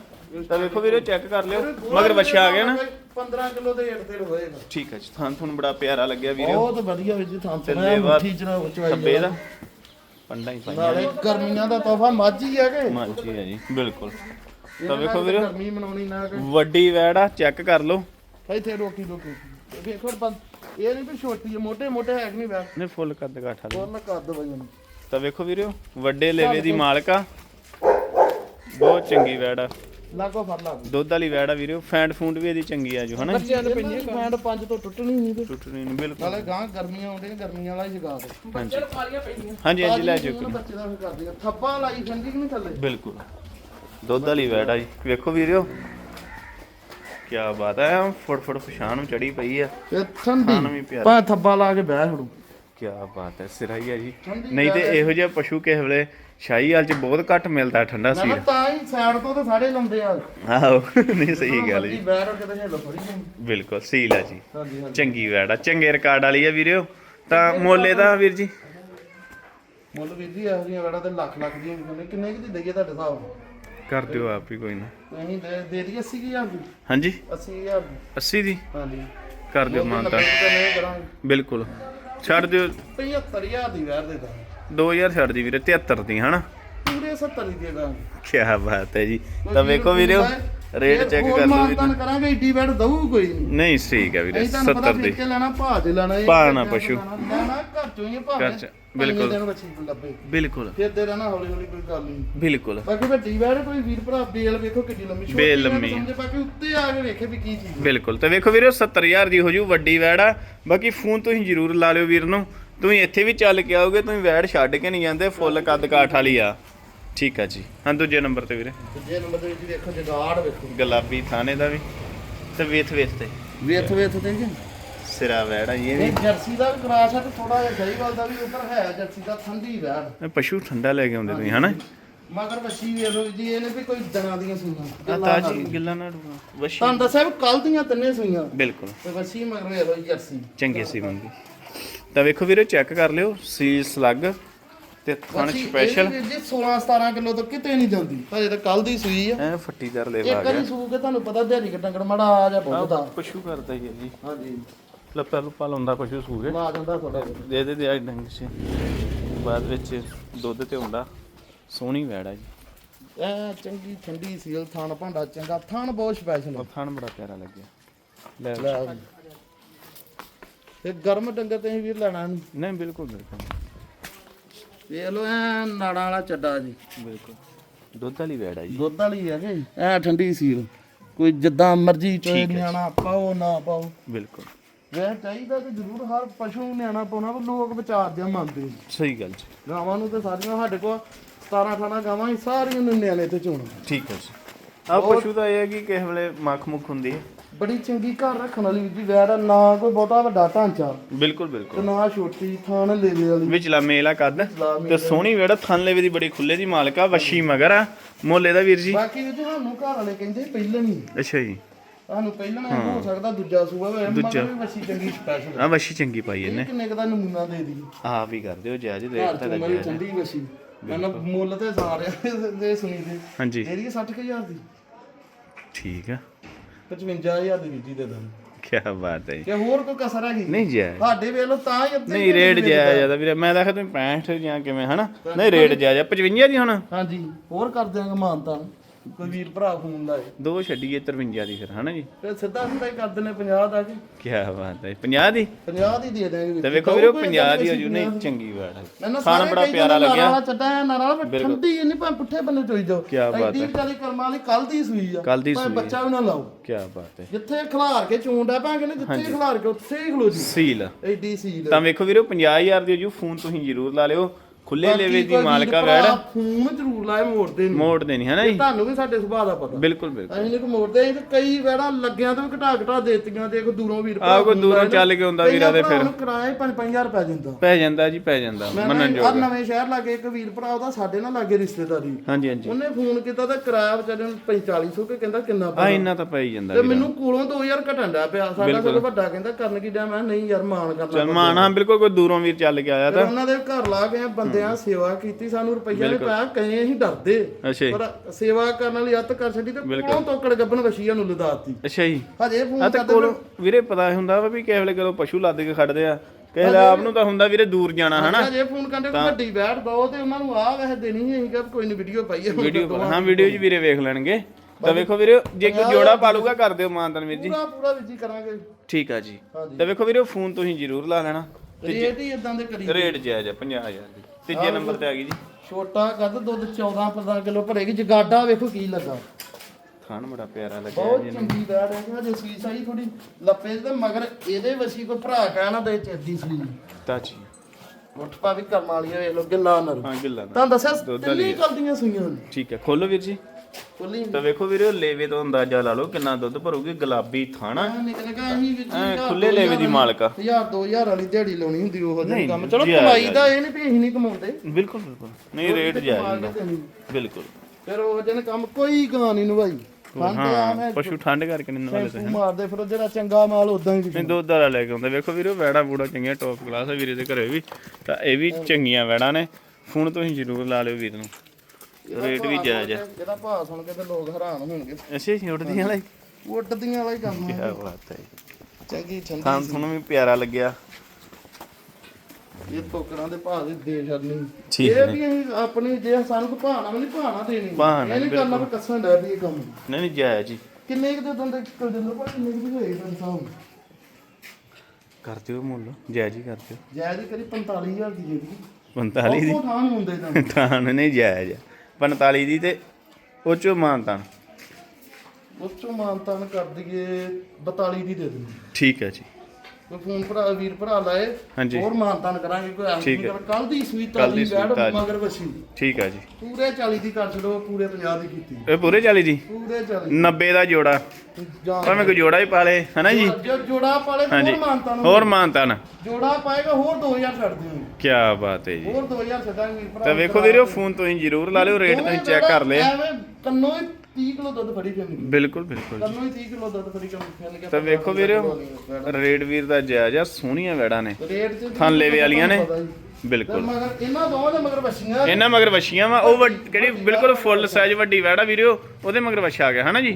A: ਤਾਂ ਵੇਖੋ ਵੀਰੇ ਚੈੱਕ ਕਰ ਲਿਓ। ਮਗਰ ਬੱਚਾ ਆ ਗਿਆ ਨਾ।
B: 15 ਕਿਲੋ ਦੇ ਏੜ ਤੇ ਹੋਏਗਾ
A: ਠੀਕ ਹੈ ਜੀ ਥਾਂ ਤੁਹਾਨੂੰ ਬੜਾ ਪਿਆਰਾ ਲੱਗਿਆ ਵੀਰੇ।
B: ਬਹੁਤ ਵਧੀਆ ਵਿੱਚ ਥਾਂ ਤੇ ਮੁੱਠੀ ਚੜਾ ਚਵਾਈ
A: ਖੱਬੇ ਦਾ। ਪੰਡਾ ਹੀ ਪਾਈਆਂ।
B: ਨਾਲੇ ਗਰਮੀਆਂ ਦਾ ਤੋਹਫਾ ਮੱਝ ਹੀ ਹੈ ਕਿ?
A: ਮਾਂਜੀ ਹੈ ਜੀ ਬਿਲਕੁਲ। ਤਾਂ ਵੇਖੋ ਵੀਰੇ
B: ਗਰਮੀ ਮਨਾਉਣੀ ਨਾ ਕਿ
A: ਵੱਡੀ ਵੈੜ ਆ ਚੈੱਕ ਕਰ ਲਓ।
B: ਇੱਥੇ ਰੋਕੀ ਰੋਕੀ ਵੇਖੋ ਬੰ ਇਹ ਨਹੀਂ ਵੀ ਛੋਟੀ ਹੈ ਮੋਟੇ ਮੋਟੇ ਹੈ ਕਿ ਨਹੀਂ ਵੈਸੇ
A: ਨੇ ਫੁੱਲ ਕੱਦ ਕਾਠਾ ਲਈ
B: ਉਹਨਾਂ ਕਰ ਦੋ ਵਜਨ
A: ਤਾਂ ਵੇਖੋ ਵੀਰੇ ਵੱਡੇ ਲੇਵੇ ਦੀ ਮਾਲਕ ਆ। ਬਹੁਤ ਚੰਗੀ ਵੈੜ ਆ।
B: ਲਾਗੋ ਫੜ ਲਾ।
A: ਦੁੱਧ ਵਾਲੀ ਵੈੜ ਆ ਵੀਰੇ ਫੈਂਡ ਫੂਡ ਵੀ ਇਹਦੀ ਚੰਗੀ ਆ ਜੋ ਹਨਾ?
B: ਬੱਚਿਆਂ ਦੇ ਪੈਂਦੀ ਫੈਂਡ ਪੰਜ ਤੋਂ ਟੁੱਟਣੀ ਨਹੀਂ ਤੇ
A: ਟੁੱਟਣੀ ਨਹੀਂ ਬਿਲਕੁਲ।
B: ਨਾਲੇ ਗਾਂ ਗਰਮੀਆਂ ਆਉਂਦੀਆਂ ਗਰਮੀਆਂ ਵਾਲਾ ਹੀ ਜਗਾ ਦੇ।
A: ਹਾਂਜੀ। ਹਾਂਜੀ ਹਾਂਜੀ ਲੈ ਜਾਓ।
B: ਬੱਚੇ ਦਾ ਵੀ ਕਰ ਦਿਆ ਥੱਪਾ ਲਾਈ ਫੰਦੀ ਕਿ ਨਹੀਂ ਥੱਲੇ?
A: ਬਿਲਕੁਲ। ਦੁੱਧ ਵਾਲੀ ਵੈੜ ਆ ਜੀ। ਵੇਖੋ ਵੀਰਿਓ ਕੀ ਬਾਤ ਹੈ ਫੁੱਟ ਫੁੱਟ ਪਛਾਣ ਨੂੰ ਚੜੀ ਪਈ ਆ।
B: ਇਹ ਠੰਡੀ।
A: ਖਾਣ ਵੀ ਪਿਆਰਾ।
B: ਪਾ ਥੱਬਾ ਲਾ ਕੇ ਬਹਿ ਖੜੂ।
A: ਕੀ ਬਾਤ ਹੈ ਸਿਰਾਈ ਆ ਜੀ।
B: ਠੰਡੀ
A: ਨਹੀਂ ਤੇ ਇਹੋ ਜਿਹਾ ਪਸ਼ੂ ਕਿਸੇ ਵੇਲੇ ਸ਼ਾਹੀ ਹਾਲ ਚ ਬਹੁਤ ਘੱਟ ਮਿਲਦਾ ਠੰਡਾ
B: ਨਾ ਤਾਂ ਹੀ ਸਾਈਡ ਤੋਂ ਤਾਂ ਸਾਰੇ ਲਾਉਂਦੇ ਆ।
A: ਆਹੋ ਨਹੀਂ ਸਹੀ ਗੱਲ ਜੀ।
B: ਬੈਰ ਹੋ ਕੇ ਤਾਂ ਹਿੱਲ ਥੋੜੀ
A: ਬਿਲਕੁਲ ਸੀਲ ਆ ਜੀ।
B: ਹਾਂਜੀ ਹਾਂਜੀ।
A: ਚੰਗੀ ਵੈੜ ਆ। ਚੰਗੇ ਰਿਕਾਰਡ ਵਾਲੀ ਆ ਵੀਰਿਓ। ਤਾਂ ਮੋਲੇ ਦਾ ਵੀਰ ਜੀ?
B: ਮੁੱਲ ਵੀਰ ਜੀ ਇਹੋ ਜਿਹੀਆਂ ਵੜਾ ਤੇ ਲੱਖ ਲੱਖ ਦੀਆਂ ਵਿਕਣੇ ਕਿੰਨੇ ਕੁ ਦਈਏ ਤੁਹਾਡੇ ਹਿਸਾਬ ਨਾਲ?
A: ਕਰ ਦਿਓ ਆਪ ਹੀ ਕੋਈ ਨਾ।
B: ਅਸੀਂ ਦੇ ਦੇ ਦਈਏ 80000 ਦੀ।
A: ਹਾਂਜੀ?
B: 80000 ਦੀ।
A: 80 ਦੀ?
B: ਹਾਂਜੀ।
A: ਕਰ ਦਿਓ ਮਾਨਤਾ।
B: ਕਰਾਂਗੇ
A: ਬਿਲਕੁਲ। ਛੱਡ ਦਿਓ।
B: 75000 ਦੀ ਵੈਰ ਦੇ ਦਾਂਗੇ
A: 2000 ਛੱਡ ਦੀ ਵੀਰੇ 73 ਦੀ ਹਨਾ?
B: ਪੂਰੇ 70 ਦੀ ਦੇ ਦਾਂਗੇ।
A: ਕੀ ਬਾਤ ਹੈ ਜੀ। ਤਾਂ ਵੇਖੋ ਵੀਰਿਓ ਰੇਟ ਚੈੱਕ ਕਰ ਲਓ ਵੀਰੇ
B: ਤਾਂ ਕਰਾਂਗੇ ਏਡੀ ਵੈਰ ਦਊ ਕੋਈ ਨਹੀਂ
A: ਨਹੀਂ ਠੀਕ ਹੈ ਵੀਰੇ
B: ਅਸੀਂ ਤੁਹਾਨੂੰ ਪਤਾ
A: 70 ਦੀ।
B: ਲੈਣਾ ਭਾਅ ਤੇ ਲੈਣਾ ਇਹ
A: ਭਾਅ ਨਾ ਪਸ਼ੂ।
B: ਲੈਣਾ। ਘਰ ਚੋਂ ਹੀ ਭਾਵੇਂ।
A: ਘਰ ਚ, ਬਿਲਕੁਲ। ਬਿਲਕੁਲ।
B: ਫਿਰ ਦੇ ਰਹਿਣਾ ਹੌਲੀ ਹੌਲੀ ਕੋਈ ਗੱਲ ਨਹੀਂ
A: ਬਿਲਕੁਲ।
B: ਬਾਕੀ ਵੱਡੀ ਵੈਰ ਕੋਈ ਵੀਰ ਭਰਾ ਬੇਲ ਵੇਖੋ ਕਿੱਡੀ ਲੰਮੀ ਛੋਟੀ
A: ਬੇਲ
B: ਵੈਰ
A: ਲੰਮੀ।
B: ਸਮਝੇ ਬਾਕੀ ਉੱਤੇ ਆ ਕੇ ਵੇਖੇ ਵੀ ਕੀ ਚੀਜ਼
A: ਬਿਲਕੁਲ। ਤੇ ਵੇਖੋ ਵੀਰੇ 70000 ਦੀ ਹੋ ਜੂ ਵੱਡੀ ਵੈੜ ਆ। ਬਾਕੀ ਫੋਨ ਤੁਸੀਂ ਜ਼ਰੂਰ ਲਾ ਲਿਓ ਵੀਰ ਨੂੰ। ਤੁਸੀਂ ਇੱਥੇ ਵੀ ਚੱਲ ਕੇ ਆਓਗੇ ਤੁਸੀਂ ਵੈੜ ਛੱਡ ਕੇ ਨਹੀਂ ਜਾਂਦੇ ਫੁੱਲ ਕੱਦ ਕਾਠ ਵਾਲੀ ਆ। ਠੀਕ ਆ ਜੀ। ਹਾਂ ਦੂਜੇ ਨੰਬਰ ਤੇ ਵੀਰੇ।
B: ਦੂਜੇ ਨੰਬਰ ਦੇ ਵਿੱਚ ਵੇਖੋ ਜਗਾੜ ਵੇਖੋ।
A: ਗੁਲਾਬੀ ਥਾਣੇ ਦਾ ਵੀ। ਤੇ ਵੇਥ ਵੇਥ ਤੇ।
B: ਵੇਥ ਵੇਥ ਤੇ ਜੀ।
A: ਸਿਰਾ ਵੈੜ ਜੀ ਇਹ ਵੀ।
B: ਜਰਸੀ ਦਾ ਵੀ ਕਰਾਸ਼ ਹੈ ਤੇ ਥੋੜਾ ਜਿਹਾ ਸਹੀਵਾਲ ਦਾ ਵੀ ਉੱਪਰ ਹੈ ਜਰਸੀ ਦਾ ਠੰਡੀ ਵੈੜ।
A: ਇਹ ਪਸ਼ੂ ਠੰਡਾ ਲੈ ਕੇ ਆਉਂਦੇ ਤੁਸੀਂ ਹਨਾ?
B: ਮਗਰ ਵੱਛੀ ਵੇਖ ਲਓ ਜੀ ਇਹਨੇ ਵੀ ਕੋਈ ਦਣਾ ਦੀਆਂ ਸੂਈਆਂ
A: ਆ ਤਾਜੀ ਗਿੱਲਾ ਨਾ ਵਸ਼ੀ
B: ਤੁਹਾਨੂੰ ਦੱਸਿਆ ਵੀ ਕੱਲ ਦੀਆਂ ਤਿੰਨੇ ਸੂਈਆਂ?
A: ਬਿਲਕੁਲ।
B: ਤੇ ਵੱਛੀ ਮਗਰ ਵੇਖ ਲਓ ਜੀ ਜਰਸੀ।
A: ਚੰਗੇ ਸੀ ਮੰਗੀ। ਤਾਂ ਵੇਖੋ ਵੀਰੋ ਚੈੱਕ ਕਰ ਲਿਓ ਸੀ ਸਲੱਗ ਤੇ ਥਣ ਸਪੈਸ਼ਲ
B: ਜੀ 16 17 ਕਿਲੋ ਤੋਂ ਕਿਤੇ ਨਹੀਂ ਜਾਂਦੀ ਭਾਜੇ ਤਾਂ ਕੱਲ ਦੀ ਸੂਈ ਆ।
A: ਐ ਫੱਟੀਦਾਰ ਲੈ
B: ਇੱਕ
A: ਆ
B: ਵਾਰੀ ਸੂ ਕੇ ਤੁਹਾਨੂੰ ਪਤਾ ਦਿਹਾੜੀ ਕੱਟਣ ਮੜਾ ਆ ਜਾ ਪਹੁੰਚਦਾ
A: ਪਸ਼ੂ ਕਰਦਾ ਹੀ ਹੈ ਜੀ।
B: ਹਾਂਜੀ।
A: ਲੱਪਾ ਲੁੱਪਾ ਲਾਉਂਦਾ ਪਸ਼ੂ ਸੂਗੇ
B: ਲਾ ਜਾਂਦਾ ਤੁਹਾਡਾ।
A: ਦੇ ਦੇ ਦੇ ਡੰਗ ਸੇ। ਬਾਅਦ ਵਿੱਚ ਦੁੱਧ ਤੇ ਹੁੰਦਾ। ਸੋਹਣੀ ਵੈੜ ਆ ਜੀ।
B: ਐ ਚੰਗੀ ਠੰਡੀ ਸੀਲ ਥਾਣ ਭਾਂਡਾ ਚੰਗਾ ਥਾਣ ਬਹੁਤ ਸਪੈਸ਼ਲ
A: ਉਹ ਥਣ ਬੜਾ ਪਿਆਰਾ ਲੱਗਿਆ। ਲੈ
B: ਲੈ। ਤੇ ਗਰਮ ਡੰਗਰ ਤੇ ਅਸੀਂ ਵੀਰ ਲੈਣਾ ਨਹੀਂ
A: ਨਹੀਂ ਬਿਲਕੁਲ ਬਿਲਕੁਲ।
B: ਵੇਖ ਲਓ ਐ ਨਾੜਾਂ ਵਾਲਾ ਚੱਡਾ ਜੀ।
A: ਬਿਲਕੁਲ। ਦੁੱਧ ਵਾਲੀ ਵੈੜ ਆ ਜੀ।
B: ਦੁੱਧ ਵਾਲੀ ਹੈਗੇ ਐ ਠੰਡੀ ਸੀਲ। ਕੋਈ ਜਿੱਦਾਂ ਮਰਜ਼ੀ ਚੋਏ ਨਿਆਣਾ ਪਾਓ ਨਾ ਪਾਓ।
A: ਬਿਲਕੁਲ।
B: ਵੇ ਚਾਹੀਦਾ ਤੇ ਜ਼ਰੂਰ ਹਰ ਪਸ਼ੂ ਨੂੰ ਨਿਆਣਾ ਪਾਉਣਾ ਪਰ ਲੋਕ ਵਿਚਾਰ ਜਿਹਾ ਮੰਨਦੇ ਨੇ।
A: ਸਹੀ ਗੱਲ ਜੀ।
B: ਗਾਵਾਂ ਨੂੰ ਤੇ ਸਾਰੀਆਂ ਸਾਡੇ ਕੋਲ 17 18 ਗਾਵਾਂ ਹੀ ਸਾਰੀਆਂ ਨੂੰ ਨਿਆਣੇ ਤੇ ਚੋਣਾ।
A: ਠੀਕ ਹੈ ਜੀ। ਆ ਪਸ਼ੂ ਦਾ ਇਹ ਹੈ ਕਿ ਕਿਸੇ ਵੇਲੇ ਮੱਖ ਮੁੱਖ ਹੁੰਦੀ ਹੈ?
B: ਬੜੀ ਚੰਗੀ ਘਰ ਰੱਖਣ ਵਾਲੀ ਜੀ ਵੈਰ ਨਾ ਕੋਈ ਬਹੁਤਾ ਵੱਡਾ ਢਾਂਚਾ।
A: ਬਿਲਕੁਲ
B: ਤੇ
A: ਬਿਲਕੁਲ
B: ਨਾ ਛੋਟੀ ਥਾਣ ਲੇਵੇ ਵਾਲੀ।
A: ਵਿਚਲਾ ਮੇਲਾ ਕੱਦ। ਤੇ ਸੋਹਣੀ ਵੇੜ ਥਣ ਲੈਵੇ ਦੀ ਬੜੀ ਖੁੱਲੇ ਦੀ ਮਾਲਕਾ ਵਸ਼ੀ ਮਗਰ ਆ। ਮੋਲੇ ਦਾ ਵੀਰ ਜੀ।
B: ਬਾਕੀ ਵੀ ਤੁਹਾਨੂੰ ਘਰ ਵਾਲੇ ਕਹਿੰਦੇ ਪਹਿਲਾਂ ਨਹੀਂ
A: ਅੱਛਾ ਜੀ।
B: ਤੁਹਾਨੂੰ ਪਹਿਲਾਂ ਨਾ ਹੋ ਸਕਦਾ ਦੂਜਾ ਸੂਆ ਹੋਵੇ ਮਗਰ ਵੀ ਵਸੀ ਚੰਗੀ ਸਪੈਸ਼ਲ
A: ਆ। ਵਸ਼ੀ ਚੰਗੀ ਪਾਈ ਇਹਨੇ।
B: ਕਿੰਨੇ ਕੁ ਦਾ ਨਮੂਨਾ ਦੇ ਦੀ
A: ਆ ਵੀ ਕਰ ਦਿਓ ਜਾਇਜ਼ ਰੇਟ
B: ਘਰ
A: ਤੁਹਾਡਾ
B: ਤੋਂ
A: ਹੈ।
B: ਠੰਡੀ ਵਸੀ ਮੈਂ ਮੁੱਲ ਤੇ ਸਾਰਿਆ ਦੇ ਸੁਣੀ ਦੇ।
A: ਹਾਂਜੀ।
B: ਇਹਦੀ 60000 ਦੀ।
A: ਠੀਕ ਆ।
B: 55000 ਦੀ ਜੀ ਦੇ ਦਾਂ
A: ਕੀ ਬਾਤ ਹੈ ਜੀ।
B: ਕਿ ਹੋਰ ਕੋਈ ਕਸਰ ਹੈਗੀ?
A: ਨਹੀਂ ਜਾਇਜ਼
B: ਸਾਡੇ ਵੇਖ ਲੋ ਤਾਂ ਹੀ ਅੱਧੇ
A: ਨਹੀਂ ਰੇਟ ਜਾਇਜ਼ ਜ਼ਿਆਦਾ ਵੀਰੇ ਮੈਂ ਤਾਂ ਤੁਸੀਂ 65 ਜਾਂ ਕਿਵੇਂ ਹਨਾ? ਨਹੀਂ ਰੇਟ ਜਾਇਜ਼ ਆ 55 ਦੀ ਹੁਣ।
B: ਹਾਂਜੀ ਹੋਰ ਕਰ ਦਿਆਂਗੇ ਮਾਨਤਾ ਵੀਰ ਭਰਾ ਫੋਨ ਲਾਏ
A: ਦੋ ਛੱਡੀਏ 53 ਦੀ ਫਿਰ ਹਨਾ ਜੀ?
B: ਤੇ ਸਿੱਧਾ ਸਿੱਧਾ ਹੀ ਕਰ ਦਿੰਨੇ 50 ਦਾ ਜੀ।
A: ਕੀ ਬਾਤ ਹੈ 50 ਦੀ?
B: 50 ਦੀ ਦੇ ਦਿਆਂਗੇ
A: ਤੇ ਵੇਖੋ ਵੀਰੇ 50 ਦੀ ਹੋ ਜੂ ਨਹੀਂ ਚੰਗੀ ਬਾਤ ਹੈ। ਖਾਣਾ ਬੜਾ ਪਿਆਰਾ ਲੱਗਿਆ।
B: ਚੱਡਾ ਨਾਰਾ ਠੰਡੀ ਇੰਨੀ ਭਾਵੇਂ ਪੁੱਠੇ ਬੰਨੇ ਚੋਈ ਜਾਓ।
A: ਕਿਆ ਬਾਤ
B: ਐਡੀ ਵਿਚਾਰੀ ਕਰਮਾਂ ਵਾਲੀ ਕੱਲ ਦੀ ਸੂਈ ਆ।
A: ਕੱਲ ਦੀ ਸੂਈ
B: ਬੱਚਾ ਵੀ ਨਾ ਲਾਓ।
A: ਕੀ ਬਾਤ ਹੈ।
B: ਜਿੱਥੇ ਖਿਲਾਰ ਕੇ ਚੂੰਡਾ ਭਾਂਗੇ ਨੇ ਜਿੱਥੇ ਖਿਲਾਰ ਕੇ ਉੱਥੇ ਹੀ ਖਲੋ ਜੀ।
A: ਸੀਲ।
B: ਐਡੀ ਸੀਲ।
A: ਤਾਂ ਵੇਖੋ ਵੀਰੇ 50000 ਦੀ ਹੋ ਜੂ ਫੋਨ ਤੁਸੀਂ ਜ਼ਰੂਰ ਲਾ ਲਿਓ। ਖੁੱਲੇ ਲੈਵੇ ਦੀ ਮਾਲਕਾ ਵੈੜ।
B: ਫੋਨ ਜ਼ਰੂਰ ਲਾਏ ਮੋੜਦੇ ਨਹੀਂ
A: ਮੋੜ ਦੇਣੀ ਹੈ ਨਾ ਜੀ
B: ਤੁਹਾਨੂੰ ਵੀ ਸਾਡੇ ਸੁਭਾਅ ਦਾ ਪਤਾ।
A: ਬਿਲਕੁਲ ਬਿਲਕੁਲ।
B: ਅਸੀਂ ਨਹੀਂ ਮੋੜਦੇ ਅਸੀਂ ਤੇ ਕਈ ਵੈੜਾਂ ਲੱਗਿਆਂ ਤੋਂ ਵੀ ਘਟਾ ਘਟਾ ਦੇਤੀਆਂ ਦੇਖ ਦੂਰੋਂ ਵੀਰ
A: ਆਹ ਕੋਈ ਦੂਰੋਂ ਚੱਲ ਕੇ ਆਉਂਦਾ ਵੀਰਾਂ ਦੇ ਫਿਰ।
B: ਕਿਰਾਏ 5-5000 ਰੁਪਏ ਦਿੰਦਾ
A: ਪੈ ਜਾਂਦਾ। ਜੀ ਪੈ ਜਾਂਦਾ। ਮੰਨਣ
B: ਆ।
A: ਜੋ
B: ਨਵੇਂ ਸ਼ਹਿਰ ਲਾਗੇ ਇੱਕ ਵੀਰ ਭਰਾ ਉਹਦਾ ਸਾਡੇ ਨਾਲ ਲਾਗੇ ਰਿਸ਼ਤੇਦਾਰੀ।
A: ਹਾਂਜੀ ਹਾਂਜੀ।
B: ਉਹਨੇ ਫੋਨ ਕੀਤਾ ਤਾਂ ਕਿਰਾਇਆ ਵਿਚਾਰੇ ਨੂੰ 4500 ਕੇ ਕਹਿੰਦਾ ਕਿੰਨਾ
A: ਆ ਇੰਨਾ ਤਾਂ ਪੈ ਹੀ ਜਾਂਦਾ
B: ਤੇ
A: ਵੀਰਾ
B: ਮੈਨੂੰ ਕੋਲੋਂ 2000 ਘਟਣ ਡਿਆ ਪਿਆ। ਸਾਡਾ ਕੋਲ ਵੱਡਾ ਕਹਿੰਦਾ ਕਰਨ ਕੀ ਡਿਆ? ਮੈਂ ਕਿਹਾ ਨਹੀਂ ਯਾਰ ਮਾਨ ਕਰਨਾ
A: ਮਾਨ ਹਾਂ ਬਿਲਕੁਲ ਕੋਈ ਦੂਰੋਂ ਵੀਰ ਚੱਲ ਕੇ ਆਇਆ
B: ਫਿਰ
A: ਤਾਂ।
B: ਉਹਨਾਂ ਦੇ ਘਰ ਲਾ ਕੇ ਬੰਦਿਆਂ ਸੇਵਾ ਕੀਤੀ ਸਾਨੂੰ ਰੁਪਈਆ ਨਹੀਂ ਪਾਇਆ ਕਹੇ ਅਸੀਂ ਡਰਦੇ।
A: ਜੀ।
B: ਪਰ ਸੇਵਾ ਕਰਨ ਵਾਲੀ ਅੱਤ ਕਰ ਛੱਡੀ ਤੇ ਕੋਲੋਂ ਤੋਕੜ ਗੱਬਨ ਵਸ਼ੀਆਂ ਨੂੰ ਲਦਾਤੀ
A: ਅੱਛਾ ਜੀ।
B: ਹਜੇ
A: ਆ
B: ਫੋਨ
A: ਕੋਲ ਵੀਰੇ ਪਤਾ ਹੁੰਦਾ ਵਾ ਵੀ ਕਿਸੇ ਵੇਲੇ ਕਦੋਂ ਪਸ਼ੂ ਲੱਦ ਕੇ ਖੜਦੇ ਆ। ਕਿਸੇ ਆਪ ਨੂੰ ਤਾਂ ਹੁੰਦਾ ਵੀਰੇ ਦੂਰ ਜਾਣਾ ਹਨਾ?
B: ਹਜੇ ਫੋਨ ਕਰਦੇ ਕੋਈ ਵੱਡੀ ਬੈਠ ਦੋ ਤੇ ਉਹਨਾਂ ਨੂੰ ਆਹ ਵੈਸੇ ਦੇਣੀ ਕਿਹਾ ਵੀ ਕੋਈ ਨਹੀਂ ਵੀਡੀਓ ਪਾਈਏ
A: ਵੀਡੀਓ ਪਰ ਹਾਂ ਵੀਡੀਓ 'ਚ ਵੀਰੇ ਵੇਖ ਲੈਣਗੇ। ਤਾਂ ਵੇਖੋ ਵੀਰੇ ਜੇ ਕੋਈ ਜੋੜਾ ਪਾਲੂਗਾ ਕਰ ਦਿਓ ਮਾਨਤਨ ਵੀਰ ਜੀ।
B: ਪੂਰਾ ਪੂਰਾ ਹੀ ਕਰਾਂਗੇ।
A: ਠੀਕ ਆ ਜੀ। ਤਾਂ ਵੇਖੋ ਵੀਰੇ ਫੋਨ ਤੁਸੀਂ ਜ਼ਰੂਰ ਲਾ ਲੈਣਾ।
B: ਰੇਟ ਹੀ ਇਦਾਂ ਦੇ ਕਰੀ
A: ਰੇਟ ਜਾਇਜ਼ ਆ 50000 ਦੀ। ਤੀਜੇ ਨੰਬਰ ਤੇ ਆ ਗਈ ਜੀ।
B: ਛੋਟਾ ਕੱਦ ਦੁੱਧ 14 15 ਕਿਲੋ ਭਰੇਗੀ। ਜਗਾਡਾ ਵੇਖੋ ਕੀ ਲੱਗਾ।
A: ਖਾਣ ਬੜਾ ਪਿਆਰਾ ਲੱਗਿਆ
B: ਬਹੁਤ ਚੰਗੀ ਬੈੜ ਹੈ ਹਜੇ ਸੂਈ ਸਾਈ ਥੋੜੀ ਲੱਪੇ ਤੇ ਮਗਰ ਇਹਦੇ ਵਸੀ ਕੋਈ ਭਰਾ ਕਹਿਣਾ ਦੇ ਚੱਦੀ ਸੂਈ
A: ਤਾਂ ਜੀ
B: ਉੱਠ ਪਾ ਵੀ ਕਰਮ ਵਾਲੀ ਵੇਖ ਲੋ ਗਿੱਲਾ ਨਰ
A: ਹਾਂ ਗਿੱਲਾ
B: ਤਾਂ ਦੱਸਿਆ
A: ਦੁੱਧ
B: ਤਿੰਨੇ ਚਲਦੀਆਂ ਸੂਈਆਂ ਨੇ
A: ਠੀਕ ਹੈ ਖੋਲੋ ਵੀਰ ਜੀ।
B: ਖੁੱਲੀ
A: ਤਾਂ ਵੇਖੋ ਵੀਰੇ ਲੇਵੇ ਤੋਂ ਅੰਦਾਜ਼ਾ ਲਾ ਲਓ ਕਿੰਨਾ ਦੁੱਧ ਭਰੂਗੀ ਗੁਲਾਬੀ ਥਾਣਾ।
B: ਅਸੀਂ
A: ਐਂ ਖੁੱਲੇ ਲੇਵੇ ਦੀ ਮਾਲਕਾ
B: 1000 2000 ਵਾਲੀ ਦਿਹਾੜੀ ਲਾਉਣੀ ਹੁੰਦੀ ਉਹ
A: ਨਹੀਂ,
B: ਕੰਮ। ਚਲੋ ਕਮਾਈ ਦਾ ਇਹ ਨਹੀਂ ਵੀ ਅਸੀਂ ਨਹੀਂ ਕਮਾਉਂਦੇ।
A: ਬਿਲਕੁਲ ਬਿਲਕੁਲ। ਨਹੀਂ ਰੇਟ ਜਾਇਜ਼ ਹੁੰਦਾ। ਬਿਲਕੁਲ।
B: ਫਿਰ ਉਹ ਜਿਹਨੇ ਕੰਮ ਕੋਈ ਗਾਂ ਨਹੀਂ ਨਵਾਈ ਖਾਂਦੇ ਆ ਮੈਂ
A: ਪਸ਼ੂ ਠੰਡ ਕਰਕੇ ਨਹੀਂ ਨਵਾਲੇ
B: ਸ਼ੈਂਪੂ ਮਾਰਦੇ ਫਿਰ ਉਹ ਜਿਹੜਾ ਚੰਗਾ ਮਾਲ ਉਦਾਂ ਹੀ
A: ਨਹੀਂ ਦੁੱਧ ਵਾਲਾ ਲੈ ਕੇ ਆਉਂਦਾ। ਵੇਖੋ ਵੀਰੇ ਵੈੜਾ ਬੂੜਾ ਚੰਗੀਆਂ ਟੌਪ ਕਲਾਸ ਹੈ ਵੀਰੇ ਦੇ ਘਰੇ ਵੀ। ਤਾਂ ਇਹ ਵੀ ਚੰਗੀਆਂ ਵੈੜਾਂ ਨੇ। ਫੋਨ ਤੁਸੀਂ ਜ਼ਰੂਰ ਲਾ ਲਿਓ ਵੀਰ ਨੂੰ। ਰੇਟ ਵੀ ਜਾਇਜ਼ ਹੈ
B: ਜਿਹੜਾ ਭਾਅ ਸੁਣ ਕੇ ਤੇ ਲੋਕ ਹੈਰਾਨ ਹੋਣਗੇ।
A: ਅੱਛਾ ਜੀ ਉੱਡਦੀਆਂ ਵਾਲਾ?
B: ਉੱਡਦੀਆਂ ਵਾਲਾ ਹੀ ਕੰਮ
A: ਕੀ
B: ਆ
A: ਬਾਤ ਹੈ।
B: ਚੰਗੀ ਛੰਦੀ
A: ਤਾਂ ਤੁਹਾਨੂੰ ਵੀ ਪਿਆਰਾ ਲੱਗਿਆ।
B: ਇਹ ਟੋਕਰਾਂ ਦੇ ਭਾਅ ਦੀ ਦੇ ਛੱਡਣੀ ਇਹ ਵੀ ਅਸੀਂ ਆਪਣੀ ਜੇ ਸਾਨੂੰ ਕੋਈ ਭਾਣਾ ਨਹੀਂ ਭਾਣਾ ਦੇਣੀ। ਇਹ ਨਹੀਂ ਕਰਨਾ ਵੀ ਕੱਸਣ ਡੈ ਵੀ ਇਹ ਕੰਮ।
A: ਨਹੀਂ ਨਹੀਂ ਜਾਇਜ਼ ਜੀ।
B: ਕਿੰਨੇ ਕੁ ਦੇ ਦਿੰਦੇ? ਦਿੰਦੇ ਭਾਅ ਕਿੰਨੇ ਕੁ ਦੀ ਹੋਏਗੀ ਤੁਹਾਨੂੰ
A: ਕਰ ਦਿਓ ਮੁੱਲ ਜਾਇਜ਼ ਹੀ ਕਰ ਦਿਓ।
B: ਜਾਇਜ਼ ਹੀ ਕਰੀ 45000 ਦੀ ਜਿਹੜੀ
A: 45 ਦੀ?
B: ਉਹ ਥਾਂ ਹੁੰਦੇ ਤਾਂ।
A: ਤਾਂ ਨਹੀਂ ਜਾਇਜ਼ 45 ਦੀ ਤੇ ਉਹ ਚੋਂ ਮਾਨਤਾਨ
B: ਉਸ ਚੋਂ ਮਾਨਤਾਨ ਕਰ ਦਈਏ 42 ਦੀ ਦੇ ਦਿੰਦੇ।
A: ਠੀਕ ਹੈ ਜੀ।
B: ਕੋਈ ਫੋਨ ਭਰਾ ਵੀਰ ਭਰਾ ਲਾਏ। ਹੋਰ ਮਾਨਤਾਨ ਕਰਾਂਗੇ ਕੋਈ ਐਸੀ
A: ਹੈ।
B: ਕੱਲ ਦੀ ਸੂਈ ਤਾਲੀ ਬੈਠ। ਮਗਰ ਵਸੀ
A: ਠੀਕ ਆ ਜੀ।
B: ਪੂਰੇ 40 ਦੀ ਕਰ ਛੜੋ ਪੂਰੇ 50 ਦੀ ਕੀਤੀ।
A: ਇਹ ਪੂਰੇ ਚਾਲੀ ਜੀ
B: ਪੂਰੇ 40
A: 90 ਦਾ ਜੋੜਾ। ਭਾਵੇਂ ਕੋਈ ਜੋੜਾ ਹੀ ਪਾ ਲੇ ਹਨਾ ਜੀ?
B: ਜੋੜਾ
A: ਹਾਂਜੀ
B: ਹੋਰ ਮਾਨਤਾਨ
A: ਹੋਰ ਮਾਨਤਾਨ।
B: ਜੋੜਾ ਪਾਏਗਾ ਹੋਰ 2000 ਛੱਡ ਦਿਓ।
A: ਕੀ ਬਾਤ ਹੈ ਜੀ।
B: ਹੋਰ 2000 ਛੱਡਾਂਗੇ ਵੀਰ ਭਰਾ
A: ਤਾਂ ਵੇਖੋ ਵੀਰੋ ਫੋਨ ਤੁਸੀਂ ਜ਼ਰੂਰ ਲਾ ਲਿਓ ਰੇਟ ਤੁਸੀਂ ਚੈੱਕ ਕਰ ਲਿਆ
B: ਐਵੇਂ ਕੰਨੋਂ ਹੀ 30 ਕਿਲੋ ਦੁੱਧ ਫੜੀ ਫਿਰਨੀ
A: ਬਿਲਕੁਲ ਬਿਲਕੁਲ
B: ਕੰਨੋਂ ਹੀ 30 ਕਿਲੋ ਦੁੱਧ ਫੜੀ ਫਿਰਨ ਗਿਆ
A: ਤਾਂ ਵੇਖੋ ਵੀਰੋ ਰੇਟ ਵੀਰ ਦਾ ਜਾਇਜ਼ ਆ ਸੋਹਣੀਆਂ ਵੈੜਾਂ ਨੇ।
B: ਰੇਟ ਚ
A: ਥਣ ਲੇਵੇ ਵਾਲੀਆਂ ਨੇ।
B: ਪਤਾ ਜੀ। ਤੇ
A: ਬਿਲਕੁਲ।
B: ਮਗਰ ਇਹਨਾਂ ਦੋਵਾਂ ਦੇ ਮਗਰ ਬੱਸੀਆਂ
A: ਇਹਨਾਂ ਮਗਰ ਵਛੀਆਂ ਵਾ ਉਹ ਵੱਡ- ਕਿਹੜੀ ਬਿਲਕੁਲ ਫੁੱਲ ਸਾਈਜ਼ ਵੱਡੀ ਵੈੜਾ ਵੀਰੋ ਉਹਦੇ ਮਗਰ ਵਛਾ ਆ ਗਿਆ ਹਨਾ ਜੀ?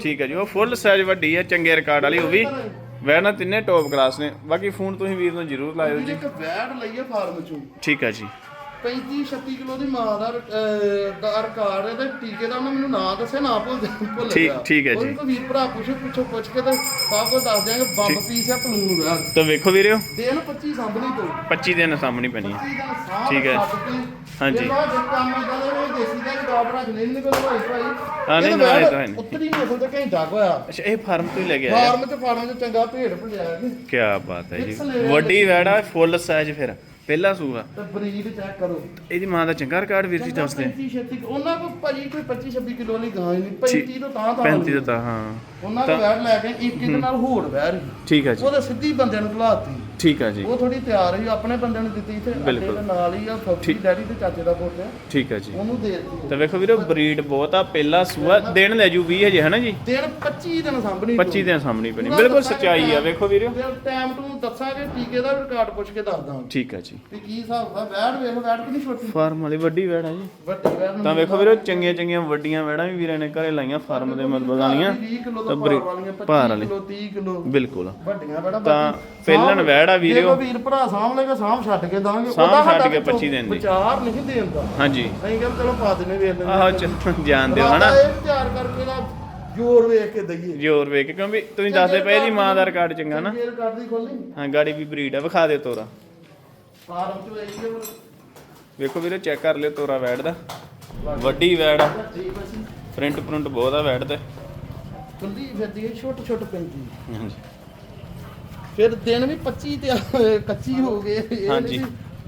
A: ਠੀਕ ਹੈ ਜੀ ਉਹ ਫੁੱਲ ਸਾਈਜ਼ ਵੱਡੀ ਹੈ ਚੰਗੇ ਰਿਕਾਰਡ ਵਾਲੀ ਉਹ ਵੀ। ਵੈੜਾਂ ਤਿੰਨੇ ਟੌਪ ਕਲਾਸ ਨੇ। ਬਾਕੀ ਫੋਨ ਤੁਸੀਂ ਵੀਰ ਨੂੰ ਜ਼ਰੂਰ ਲਾਇਓ ਜੀ।
B: ਇੱਕ ਵੈੜ ਲਈਏ ਫਾਰਮ ਚੋਂ।
A: ਠੀਕ ਹੈ ਜੀ।
B: 35 36 ਕਿਲੋ ਦੀ ਮਾਂ ਦਾ ਅਹ, ਦਾ ਰਿਕਾਰਡ ਹੈ ਤੇ ਟੀਕੇ ਦਾ ਉਹਨੇ ਮੈਨੂੰ ਨਾਂ ਦੱਸਿਆ ਨਾ ਭੁੱਲ ਭੁੱਲ
A: ਠੀਕ-
B: ਗਿਆ।
A: ਠੀਕ ਹੈ ਜੀ।
B: ਕੋਈ ਵੀਰ ਭਰਾ ਪੁੱਛੋ ਪੁੱਛੋ ਪੁੱਛ ਕੇ ਤੇ ਸਭ ਕੁਝ ਦੱਸ ਦਿਆਂਗੇ ਬੰਬ ਪੀਸ ਹੈ ਪਲੂਨ ਵੈੜ
A: ਤਾਂ ਵੇਖੋ ਵੀਰੋ
B: ਦਿਨ 25 ਸਾਂਭਣੀ ਤੋਂ
A: 25 ਦਿਨ ਸਾਹਮਣੀ ਪੈਣੀ ਹੈ।
B: 25 ਦਿਨ ਸਾਂਭ
A: ਠੀਕ ਹੈ। ਹਾਂਜੀ।
B: ਜੇ ਕੰਮ ਇਦਾਂ ਦੇ ਵੀ ਦੇਸੀ ਦਾ ਰਿਕਾਰਡ ਰੱਖਣੇ ਨਹੀਂ ਕੋਈ ਭਾਈ ਭਾਈ।
A: ਹਾਂ, ਨਹੀਂ, ਨਵਾਏ ਤਾਂ ਹੈ ਨਹੀਂ।
B: ਉੱਤਰੀ ਨਸਲ ਤੇ ਘੰਟਾ ਹੋਇਆ।
A: ਅੱਛਾ ਇਹ ਫਾਰਮ ਤੋਂ ਹੀ ਲੈ ਕੇ ਆਇਆ।
B: ਫਾਰਮ ਚ ਫਾਰਮ ਚ ਚੰਗਾ ਭੇਡ ਜੀ।
A: ਕੀ ਬਾਤ ਹੈ ਜੀ। ਵੱਡੀ ਵੈੜਾ ਫੁੱਲ ਸਾਈਜ਼ ਫਿਰ। ਪਹਿਲਾ ਸੂਆ
B: ਤੇ ਬਰੀਡ ਚੈੱਕ ਕਰੋ।
A: ਇਹਦੀ ਮਾਂ ਦਾ ਚੰਗਾ ਰਿਕਾਰਡ ਵੀਰ ਜੀ ਦੱਸਦੇ
B: 35 36 ਉਹਨਾਂ ਕੋ ਭਾਜੀ ਕੋਈ 25 26 ਕਿਲੋ ਵਾਲੀ ਗਾਂ ਨਹੀਂ। 35 ਤੋਂ ਤਾਂ ਤਾਂ
A: 35 ਦਾ ਤਾਂ ਹਾਂ।
B: ਉਹਨਾਂ ਕੋ ਵੈੜ ਲੈ ਕੇ ਇੱਕ ਇੱਕ ਨਾਲ ਹੋਰ ਸੀ।
A: ਠੀਕ ਹੈ ਜੀ।
B: ਉਹਦੇ ਸਿੱਧੀ ਬੰਦੇ ਨੂੰ ਘਲਾਤੀ।
A: ਠੀਕ ਹੈ ਜੀ।
B: ਉਹ ਥੋੜੀ ਤਿਆਰ ਹੋਈ ਆਪਣੇ ਬੰਦੇ ਨੂੰ ਦਿੱਤੀ ਤੇ ਅੱਡੇ
A: ਬਿਲਕੁਲ।
B: ਦੇ ਨਾਲ ਹੀ ਆ ਫੌਜੀ ਡੈਡੀ ਤੇ ਚਾਚੇ ਦਾ ਪੁੱਤ ਆ।
A: ਠੀਕ ਹੈ ਜੀ।
B: ਉਹਨੂੰ ਦੇ ਦਿੱਤੀ
A: ਤਾਂ ਵੇਖੋ ਵੀਰੋ ਬਰੀਡ ਬਹੁਤ ਆ ਪਹਿਲਾ ਸੂਆ ਦਿਨ ਲੈ ਜੂ 20 ਹਜੇ ਹਨਾ ਜੀ?
B: ਦਿਨ 25 ਦਿਨ ਸਾਂਭਣੀ
A: 25 ਦਿਨ ਸਾਹਮਣੀ ਪੈਣੀ। ਬਿਲਕੁਲ ਸੱਚਾਈ ਆ ਵੇਖੋ ਵੀਰੋ।
B: ਟਾਈਮ ਨੂੰ ਦੱਸਾਂਗੇ ਟੀਕੇ ਦਾ ਰਿਕਾਰਡ ਪੁੱਛ ਕੇ ਦੱਸ ਦਾਂਗੇ
A: ਠੀਕ ਹੈ ਜੀ।
B: ਵੀ ਕੀ ਹਿਸਾਬ ਦਾ ਵੈੜ ਵੇਖ ਵੈੜ ਕਿ ਨਹੀਂ ਛੋਟੀ।
A: ਫਾਰਮ ਵਾਲੀ ਵੱਡੀ ਵੈੜ ਆ ਜੀ।
B: ਵੱਡੀ ਵੈੜ ਨੂੰ
A: ਤਾਂ ਵੇਖੋ ਵੀਰੋ ਚੰਗੀਆਂ ਚੰਗੀਆਂ ਵੱਡੀਆਂ ਵੈੜਾਂ ਵੀ ਵੀਰਾਂ ਨੇ ਘਰੇ ਲਾਈਆਂ ਫਾਰਮ ਦੇ ਮਤਲਬ ਵਾਲੀਆਂ।
B: 20 ਕਿਲੋ
A: ਤਾਂ ਬਰੀ-
B: ਭਾਰ ਵਾਲੀਆਂ
A: ਭਾਰ
B: 25
A: ਵਾਲੀ।
B: Kilo 30 kilo.
A: ਬਿਲਕੁਲ।
B: ਵੱਡੀਆਂ ਵੈੜਾਂ
A: ਤਾਂ
B: ਬਾਕੀ
A: ਪਹਿਲਣ ਵੈੜ ਆ
B: ਜੇ
A: ਵੀਰੋ
B: ਕੋਈ ਵੀਰ ਭਰਾ ਸਾਂਭ ਲੇਗਾ ਸਾਂਭ ਛੱਡ ਕੇ ਦਾਂਗੇ। ਉਹਦਾ
A: ਛੱਡ ਕੇ
B: ਵਿੱਚੋਂ
A: 25 ਦਿਨ ਦੀ।
B: ਵਿਚਾਰ ਨਹੀਂ ਦੇਣ ਦਾ।
A: ਹਾਂਜੀ।
B: ਅਸੀਂ ਕਹਿੰਦੇ ਚਲੋ ਪਾ ਦਿੰਨੇ ਵੇਖ ਲੈਂਦੇ।
A: ਆਹੋ ਚ- ਜਾਣ ਦਿਓ ਹਨਾ।
B: ਇਹ ਤਿਆਰ ਕਰਕੇ ਦਾ ਜੋਰ ਵੇਖ ਕੇ ਦਈਏ।
A: ਜੋਰ ਵੇਖ ਕੇ ਕਿਉਂਕਿ ਤੁਸੀਂ ਦੱਸਦੇ ਪਏ ਦੀ ਮਾਂ ਦਾ ਰਿਕਾਰਡ ਚੰਗਾ ਨਾ।
B: ਜੇਰ ਕਰਦੀ ਖੋਲੀ।
A: ਹਾਂ ਗਾੜੀ ਵੀ ਬਰੀਡ ਆ ਵਿਖਾ ਦਿਓ ਤੋਰਾ।
B: ਫਾਰਮ ਚ ਵੇਖ ਲਿਓ
A: ਵੇਖੋ ਵੀਰੋ ਚੈੱਕ ਕਰ ਲਿਓ ਤੋਰਾ ਵੈੜ ਦਾ। ਵੱਡੀ ਵੈੜ ਆ। ਪ੍ਰਿੰਟ ਪ੍ਰਿੰਟ ਬਹੁਤ ਆ ਵੈੜ ਤੇ।
B: ਫਿਰਦੀ ਹੈ ਛੋਟੇ ਛੋਟੇ ਪਿੰਡੀ
A: ਹਾਂਜੀ।
B: ਫਿਰ ਦਿਨ ਵੀ 25 ਤੇ ਆ- ਕੱਚੀ ਹੋ ਗਏ। ਇਹ
A: ਹਾਂਜੀ।
B: ਵੀ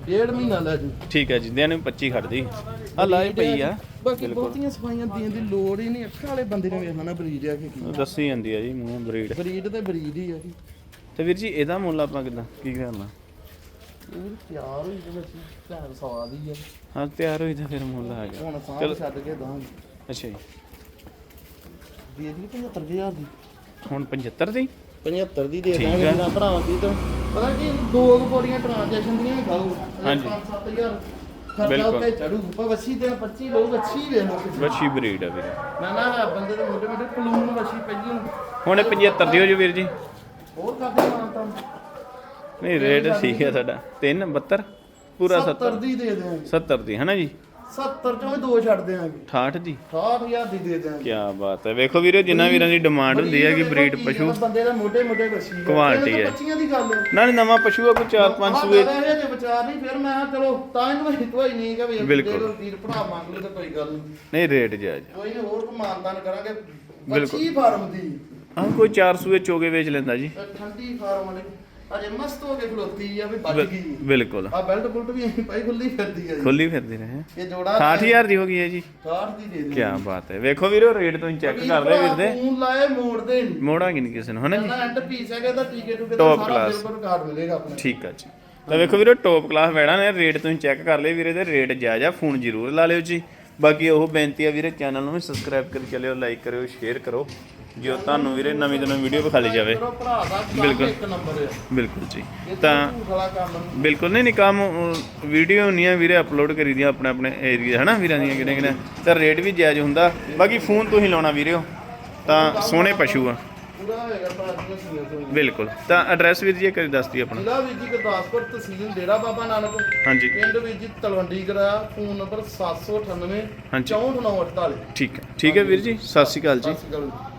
B: ਡੇਢ ਮਹੀਨਾ ਲੈ ਜੂ।
A: ਠੀਕ ਹੈ ਜੀ ਦਿਨ ਵੀ 25 ਖੜਦੀ। ਆ ਲਾਈ ਪਈ ਆ।
B: ਬਾਕੀ ਬਹੁਤੀਆਂ ਸਫਾਈਆਂ ਦੇਣ ਦੀ ਲੋੜ ਹੀ ਨਹੀਂ। ਅੱਖਾਂ ਵਾਲੇ ਬੰਦੇ ਨੇ ਵੇਖਣਾ ਨਾ ਬਰੀਡ ਆ ਕਿ ਕੀ।
A: ਦੱਸੀ ਜਾਂਦੀ ਆ ਜੀ ਮੂੰਹ ਬਰੀਡ।
B: ਬਰੀਡ ਤੇ ਬਰੀਡ ਹੀ ਆ ਜੀ।
A: ਤੇ ਵੀਰ ਜੀ ਇਹਦਾ ਮੁੱਲ ਆਪਾਂ ਕਿਦਾਂ ਕੀ ਕਰਨਾ?
B: ਵੀ ਤਿਆਰ ਹੋਈ ਤੇ ਵਿੱਚ ਭੈਣ ਸਵਾਦ ਹੀ ਆ।
A: ਹਾਂ ਤਿਆਰ ਹੋਈ ਤਾਂ ਫਿਰ ਮੁੱਲ ਆ ਗਿਆ।
B: ਹੁਣ ਸਾਹ ਛੱਡ ਕੇ ਦਾਂਗੇ।
A: ਅੱਛਾ ਜੀ।
B: ਦੇ ਦੀ 75000 ਦੀ।
A: ਹੁਣ 75 ਦੀ?
B: 75 ਦੀ ਦੇ
A: ਠੀਕ
B: ਦਾਂਗੇ
A: ਆ।
B: ਮੇਰਾ ਭਰਾ ਦੀ ਤਾਂ। ਪਤਾ ਕੀ ਦੋ ਕੁ ਬੋਰੀਆਂ ਟ੍ਰਾਂਜੈਕਸ਼ਨ ਦੀਆਂ ਹੀ
A: ਹਾਂਜੀ।
B: 5-7000 ਖਰਚਾ
A: ਬਿਲਕੁਲ।
B: ਉੱਤੇ ਚੜੂ। ਵਸੀ ਤੇ 25 ਲੋਕ ਅੱਛੀ ਵੇਖ ਲੋ ਕਿਸੇ
A: ਵੱਛੀ ਬਰੀਡ ਆ ਵੀਰੇ।
B: ਮੈਂ ਨਾ ਬੰਦੇ ਦੇ ਮੋਟੇ ਮੋਟੇ ਪਲੂਨ ਵਸੀ ਪਹਿਲੀ ਨੂੰ
A: ਹੁਣ ਇਹ 75 ਦੀ ਹੋ ਜੂ ਵੀਰ ਜੀ।
B: ਹੋਰ ਕਰਦੇ ਮਾਨ ਤਾਂ
A: ਨਹੀਂ ਰੇਟ ਠੀਕ ਹੈ ਤੁਹਾਡਾ 3 72 ਪੂਰਾ 70
B: 70 ਦੀ ਦੇ ਦੇਾਂਗੇ
A: 70 ਦੀ ਹਨਾ ਜੀ?
B: 70 ਚੋਂ ਵੀ ਦੋ ਛੱਡ ਦੇਾਂਗੇ
A: 68 ਦੀ
B: 60000 ਦੀ ਦੇ ਦੇਾਂਗੇ
A: ਕੀ ਬਾਤ ਹੈ। ਵੇਖੋ ਵੀਰੇ ਜਿੰਨਾ ਵੀਰਾਂ ਦੀ ਡਿਮਾਂਡ ਹੁੰਦੀ ਹੈ ਕਿ ਬਰੀਡ ਪਸ਼ੂ
B: ਬੰਦੇ ਦੇ ਮੋਟੇ ਮੋਟੇ ਵਸੀ
A: Quality ਹੈ।
B: ਬੱਚੀਆਂ ਦੀ ਗੱਲ ਹੈ।
A: ਨਾਲ ਨਵਾਂ ਪਸ਼ੂ ਆ ਕੋਈ 4-5 ਸੂਏ
B: ਇਹ ਜੇ ਵਿਚਾਰ ਨਹੀਂ ਫਿਰ ਮੈਂ ਚਲੋ ਤਾਂ ਇਹਨੂੰ ਹਿਤਵਾਈ ਨਹੀਂ ਕਿ ਵੀ
A: ਬਿਲਕੁਲ।
B: ਵੀਰ ਭਰਾ ਮੰਗ ਲਓ ਤਾਂ ਕੋਈ ਗੱਲ ਨਹੀਂ।
A: ਨਹੀਂ ਰੇਟ ਜਾਇਜ਼
B: ਕੋਈ ਨਹੀਂ ਹੋਰ ਮਾਨਦਾਨ ਕਰਾਂਗੇ।
A: ਬਿਲਕੁਲ।
B: ਬੱਚੀ ਫਾਰਮ ਦੀ।
A: ਹਾਂ ਕੋਈ 4 ਸੂਏ ਚੋਗੇ ਵੇਚ ਲੈਂਦਾ ਜੀ।
B: ਤੇ ਠੰਡੀ ਫਾਰਮ ਵਾਲੀ। ਅਜੇ ਮਸਤ ਹੋ ਕੇ ਖਲੋਤੀ ਆ ਵੀ ਬਚ
A: ਬਿਲ-
B: ਗਈ।
A: ਬਿਲਕੁਲ।
B: ਆ ਬੈਲਟ ਬੁਲਟ ਵੀ ਐਂ ਪਾਈ ਖੁੱਲੀ ਫਿਰਦੀ ਆ ਜੀ।
A: ਖੁੱਲੀ ਫਿਰਦੀ ਰਹੇ।
B: ਇਹ ਜੋੜਾ
A: 60000 ਦੀ ਹੋ ਗਈ ਹੈ ਜੀ।
B: 60 ਦੀ ਦੇ ਦੇ
A: ਕੀ ਬਾਤ ਹੈ। ਵੇਖੋ ਵੀਰੋ ਰੇਟ ਤੁਸੀਂ ਚੈੱਕ ਕਰ ਲਿਓ ਵੀਰ ਦੇ
B: ਫੋਨ ਲਾਏ ਮੋੜਦੇ ਨਹੀਂ
A: ਮੋੜਾਂਗੇ ਨਹੀਂ ਕਿਸੇ ਨੂੰ ਹਨਾ ਜੀ?
B: ਨਾ ਐਂਡ ਪੀਸ ਹੈਗਾ ਤਾਂ ਟੀਕੇ ਟੂਕੇ ਦਾ
A: Top
B: ਸਾਰਾ
A: class।
B: ਬਿਲਕੁਲ ਕਾਰਡ ਮਿਲੇਗਾ ਆਪਣੇ
A: ਠੀਕ ਆ ਜੀ। ਤਾਂ ਵੇਖੋ ਵੀਰੋ ਟੌਪ ਕਲਾਸ ਵੈਣਾ ਨੇ ਰੇਟ ਤੁਸੀਂ ਚੈੱਕ ਕਰ ਲਿਓ ਵੀਰੇ ਦੇ। ਰੇਟ ਜਾਇਜ਼ ਆ ਫੋਨ ਜ਼ਰੂਰ ਲਾ ਲਿਓ ਜੀ। ਬਾਕੀ ਉਹ ਬੇਨਤੀ ਆ ਵੀਰੇ ਚੈਨਲ ਨੂੰ ਵੀ ਸਬਸਕ੍ਰਾਈਬ ਕਰ ਚੱਲਿਓ ਲਾਈਕ ਕਰਿਓ ਸ਼ੇਅਰ ਕਰੋ ਜੋ ਤੁਹਾਨੂੰ ਵੀਰੇ ਨਵੀਂ ਤੋਂ ਨਵੀਂ ਵੀਡੀਓ ਵਿਖਾਲੀ ਜਾਵੇ। ਬਿਲਕੁਲ। ਬਿਲਕੁਲ ਜੀ। ਤਾਂ ਬਿਲਕੁਲ ਨਹੀਂ ਨਹੀਂ ਕੰਮ ਵੀਡੀਓ ਹੁੰਦੀਆਂ ਵੀਰੇ ਅਪਲੋਡ ਕਰੀਦੀਆਂ ਆਪਣੇ ਆਪਣੇ ਏਰੀਆ ਹਨਾ ਵੀਰਾਂ ਦੀਆਂ ਕਿਹੜੇ ਕਿਹੜੇ। ਤਾਂ ਰੇਟ ਵੀ ਜਾਇਜ਼ ਹੁੰਦਾ। ਬਾਕੀ ਫੋਨ ਤੁਸੀਂ ਲਾਉਣਾ ਵੀਰਿਓ ਤਾਂ ਸੋਹਣੇ ਪਸ਼ੂ ਆ। ਬਿਲਕੁਲ। ਤਾਂ ਐਡਰੈਸ ਵੀਰ ਜੀ ਇੱਕ ਵਾਰੀ ਦੱਸ ਦਿਓ ਆਪਣਾ।
B: ਜ਼ਿਲ੍ਹਾ ਵੀਰ ਜੀ ਗੁਰਦਾਸਪੁਰ ਤਹਿਸੀਲ ਡੇਰਾ ਬਾਬਾ ਨਾਨਕ
A: ਹਾਂਜੀ।
B: ਪਿੰਡ ਵੀਰ ਜੀ ਤਲਵੰਡੀ ਕਰਾ ਫੋਨ ਨੰਬਰ 798
A: ਹਾਂਜੀ।
B: 6498
A: ਠੀਕ ਹੈ। ਠੀਕ ਹੈ ਵੀਰ ਜੀ। ਸਤਿ ਸ਼੍ਰੀ ਅਕਾਲ ਜੀ।
B: ਸਤਿ ਸ਼੍ਰੀ ਅਕਾਲ ਜੀ।